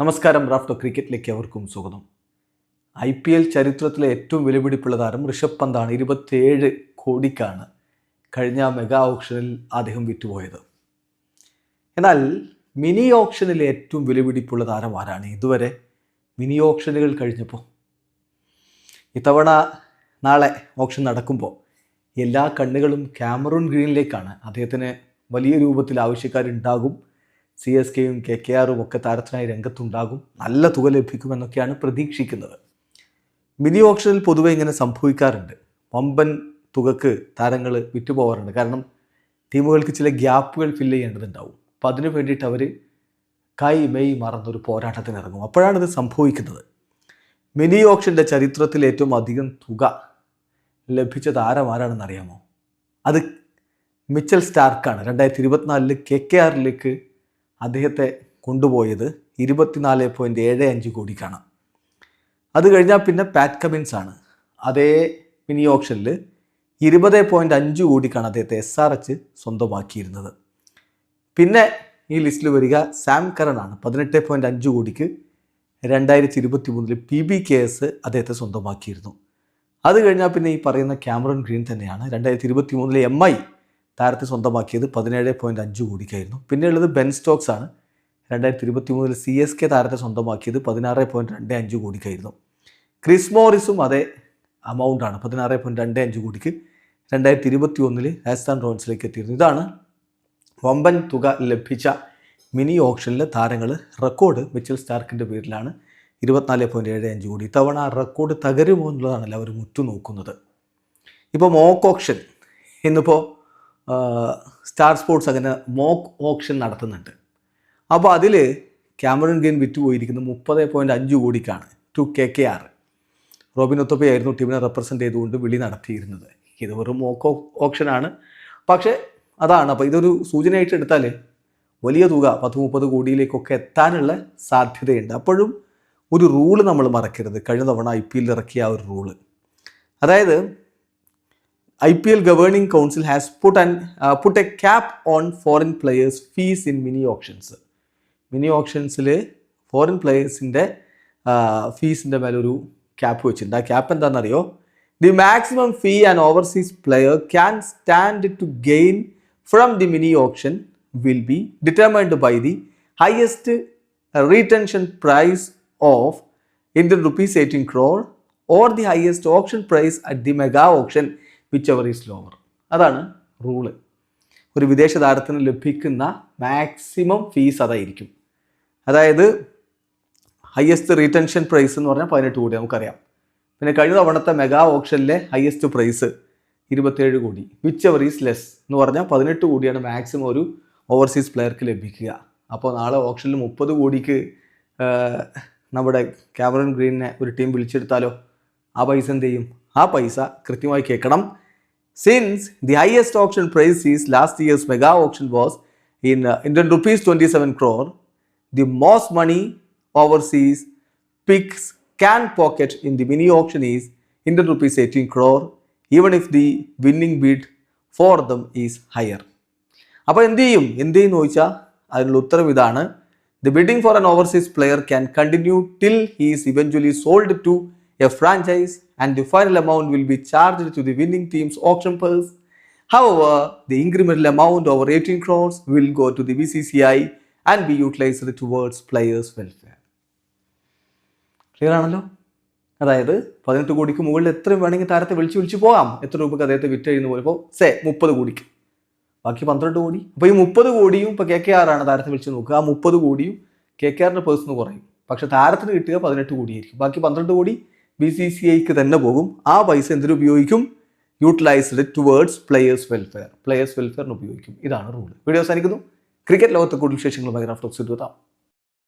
നമസ്കാരം റാഫ്റ്റോ ക്രിക്കറ്റിലേക്ക് അവർക്കും സ്വാഗതം. ഐ പി എൽ ചരിത്രത്തിലെ ഏറ്റവും വിലപിടിപ്പുള്ള താരം ഋഷഭ് പന്താണ് ഇരുപത്തിയേഴ് കോടിക്കാണ് കഴിഞ്ഞ മെഗാ ഓപ്ഷനിൽ അദ്ദേഹം വിറ്റുപോയത്. എന്നാൽ മിനി ഓപ്ഷനിലെ ഏറ്റവും വിലപിടിപ്പുള്ള താരം ആരാണ്? ഇതുവരെ മിനി ഓപ്ഷനുകൾ കഴിഞ്ഞപ്പോൾ. ഇത്തവണ നാളെ ഓപ്ഷൻ നടക്കുമ്പോൾ എല്ലാ കണ്ണുകളും ക്യാമറൂൺ ഗ്രീനിലേക്കാണ്. അദ്ദേഹത്തിന് വലിയ രൂപത്തിൽ ആവശ്യക്കാരുണ്ടാകും. സി എസ് കെയും കെ കെ ആറും ഒക്കെ താരത്തിനായി രംഗത്തുണ്ടാകും. നല്ല തുക ലഭിക്കുമെന്നൊക്കെയാണ് പ്രതീക്ഷിക്കുന്നത്. മിനി ഓപ്ഷനിൽ പൊതുവെ ഇങ്ങനെ സംഭവിക്കാറുണ്ട്. വമ്പൻ തുകക്ക് താരങ്ങൾ വിറ്റുപോകാറുണ്ട്. കാരണം ടീമുകൾക്ക് ചില ഗ്യാപ്പുകൾ ഫില്ല് ചെയ്യേണ്ടതുണ്ടാവും. അപ്പം അതിനു വേണ്ടിയിട്ട് അവർ കൈ മെയ് മറന്നൊരു പോരാട്ടത്തിന് ഇറങ്ങും അപ്പോഴാണ് ഇത് സംഭവിക്കുന്നത്. മിനി ഓപ്ഷന്റെ ചരിത്രത്തിൽ ഏറ്റവും അധികം തുക ലഭിച്ച താരം ആരാണെന്ന് അറിയാമോ അത് മിച്ചൽ സ്റ്റാർക്കാണ്. രണ്ടായിരത്തി ഇരുപത്തിനാലിൽ കെ കെ ആറിലേക്ക് അദ്ദേഹത്തെ കൊണ്ടുപോയത് ഇരുപത്തിനാല് പോയിന്റ് ഏഴ് അഞ്ച് കോടിക്കാണ്. അത് കഴിഞ്ഞാൽ പിന്നെ പാറ്റ് കമിൻസ് ആണ്. അതേ മിനി ഓപ്ഷനിൽ ഇരുപത് പോയിന്റ് അഞ്ച് കോടിക്കാണ് അദ്ദേഹത്തെ എസ് ആർ എച്ച് സ്വന്തമാക്കിയിരുന്നത്. പിന്നെ ഈ ലിസ്റ്റിൽ വരിക സാം കരൺ ആണ്. പതിനെട്ട് പോയിന്റ് അഞ്ച് കോടിക്ക് രണ്ടായിരത്തി ഇരുപത്തി മൂന്നിൽ പി ബി കെ എസ് അദ്ദേഹത്തെ സ്വന്തമാക്കിയിരുന്നു. അത് കഴിഞ്ഞാൽ പിന്നെ ഈ പറയുന്ന ക്യാമറൺ ഗ്രീൻ തന്നെയാണ്. രണ്ടായിരത്തി ഇരുപത്തി മൂന്നിലെ എം ഐ താരത്തെ സ്വന്തമാക്കിയത് പതിനേഴ് പോയിന്റ് അഞ്ച് കോടിക്കായിരുന്നു. പിന്നെയുള്ളത് ബെൻ സ്റ്റോക്സ് ആണ്. രണ്ടായിരത്തി ഇരുപത്തി മൂന്നിൽ സി എസ് കെ താരത്തെ സ്വന്തമാക്കിയത് പതിനാറ് പോയിന്റ് രണ്ട് അഞ്ച് കോടിക്കായിരുന്നു. ക്രിസ് മോറിസും അതേ എമൗണ്ട് ആണ് പതിനാറ് പോയിന്റ് രണ്ട് അഞ്ച് കോടിക്ക്. രണ്ടായിരത്തി ഇരുപത്തി ഒന്നിൽ രാജസ്ഥാൻ റോയൽസിലേക്ക് എത്തിയിരുന്നു. ഇതാണ് വമ്പൻ തുക ലഭിച്ച മിനി ഓപ്ഷനിലെ താരങ്ങൾ റെക്കോർഡ് മിച്ചൽ സ്റ്റാർക്കിന്റെ പേരിലാണ് ഇരുപത്തിനാല് പോയിന്റ് ഏഴ് അഞ്ച് കോടി. ഇത്തവണ ആ റെക്കോർഡ് തകരുമോ എന്നുള്ളതാണല്ലോ അവർ മുറ്റുനോക്കുന്നത്. ഇപ്പോൾ മോക്ക് ഓപ്ഷൻ. ഇന്നിപ്പോൾ സ്റ്റാർ സ്പോർട്സ് അങ്ങനെ മോക്ക് ഓപ്ഷൻ നടത്തുന്നുണ്ട്. അപ്പോൾ അതിൽ ക്യാമറൻ ഗെയിൻ വിറ്റുപോയിരിക്കുന്നത് മുപ്പത് പോയിന്റ് അഞ്ച് കോടിക്കാണ് to K K R Robin ഒത്തപ്പയായിരുന്നു ടീമിനെ റെപ്രസെന്റ് ചെയ്തുകൊണ്ട് വിളി നടത്തിയിരുന്നത്. ഇത് വെറും മോക്ക് ഓപ്ഷനാണ് പക്ഷേ അതാണ് അപ്പോൾ ഇതൊരു സൂചനയായിട്ട് എടുത്താൽ വലിയ തുക പത്ത് മുപ്പത് കോടിയിലേക്കൊക്കെ എത്താനുള്ള സാധ്യതയുണ്ട്. അപ്പോഴും ഒരു റൂൾ നമ്മൾ മറക്കരുത്. കഴിഞ്ഞ തവണ ഐ പി എല്ലിൽ ഇറക്കിയ ആ ഒരു റൂൾ അതായത് I P L governing council has put and put a cap on foreign players fees in mini auctions. Mini ഓപ്ഷൻസിൽ foreign പ്ലെയേഴ്സിന്റെ ഫീസിന്റെ മേലൊരു ക്യാപ്പ് വെച്ചിട്ടുണ്ട്. ആ ക്യാപ്പ് എന്താണെന്നറിയോ? The maximum fee and overseas player can stand to gain from the mini auction will be determined by the highest retention price of Indian rupees eighteen crore or the highest auction price at the mega auction. Which ever is lower അതാണ് rule ഒരു വിദേശ താരത്തിന് ലഭിക്കുന്ന maximum fees അതായിരിക്കും. അതായത് highest retention price എന്ന് പറഞ്ഞാൽ പതിനെട്ട് കോടി നമുക്കറിയാം. പിന്നെ കഴിഞ്ഞ തവണത്തെ മെഗാ ഓപ്ഷനിലെ ഹയസ്റ്റ് പ്രൈസ് ഇരുപത്തേഴ് കോടി. വിച്ച് എവർ ഈസ് ലെസ് എന്ന് പറഞ്ഞാൽ പതിനെട്ട് കോടിയാണ് മാക്സിമം ഒരു ഓവർസീസ് പ്ലെയർക്ക് ലഭിക്കുക. അപ്പോൾ നാളെ ഓപ്ഷനിൽ മുപ്പത് കോടിക്ക് നമ്മുടെ ക്യാമറൺ ഗ്രീനിനെ ഒരു ടീം വിളിച്ചെടുത്താലോ? ആ പൈസ എന്ത് ചെയ്യും? ആ പൈസ കൃത്യമായി കേൾക്കണം. Since the highest auction price is last years mega auction was in Indian rupees twenty seven crore the most money overseas picks can pocket in the mini auction is Indian rupees 18 crore, even if the winning bid for them is higher. അപ്പോൾ എന്ത് ചെയ്യും? എന്ത് ചെയ്യും ചോദിച്ചാൽ അതിനുള്ള ഉത്തരം ഇതാണ്. The bidding for an overseas player can continue till he's eventually sold to a franchise and the final amount will be charged to the winning team's auction purse. However, the incremental amount over 18 crores will go to the BCCI and be utilized towards players' welfare. Clear ആണല്ലോ? അതായത് പതിനെട്ട് കോടിക്ക് മുകളിൽ എത്ര വേണമെങ്കിൽ താരത്തെ വിളിച്ച് വിളിച്ച് പോകാം. എത്ര രൂപക്ക് അദ്ദേഹത്തെ വിറ്റ് കഴിയുന്ന പോലെ ഇപ്പോൾ സേ മുപ്പത് കോടിക്ക്. ബാക്കി പന്ത്രണ്ട് കോടി? അപ്പോൾ ഈ മുപ്പത് കോടിയും ഇപ്പോൾ കെ കെ ആറാണ് താരത്തെ വിളിച്ച് നോക്കുക. ആ മുപ്പത് കോടിയും കെ കെ ആറിന്റെ പേഴ്സണ് കുറയും. പക്ഷേ താരത്തിന് കിട്ടുക പതിനെട്ട് കോടിയായിരിക്കും. ബാക്കി പന്ത്രണ്ട് കോടി ബി സി സി ഐക്ക് തന്നെ പോകും. ആ പൈസ എന്തിനു ഉപയോഗിക്കും? Utilized towards players welfare players വെൽഫെയറിന് ഉപയോഗിക്കും. ഇതാണ് റൂൾ വീഡിയോ അവസാനിക്കുന്നു. ക്രിക്കറ്റ് ലോകത്തെ കൂടുതൽ വിശേഷങ്ങളുമായി റാഫ്റ്റോക്സ് എത്താം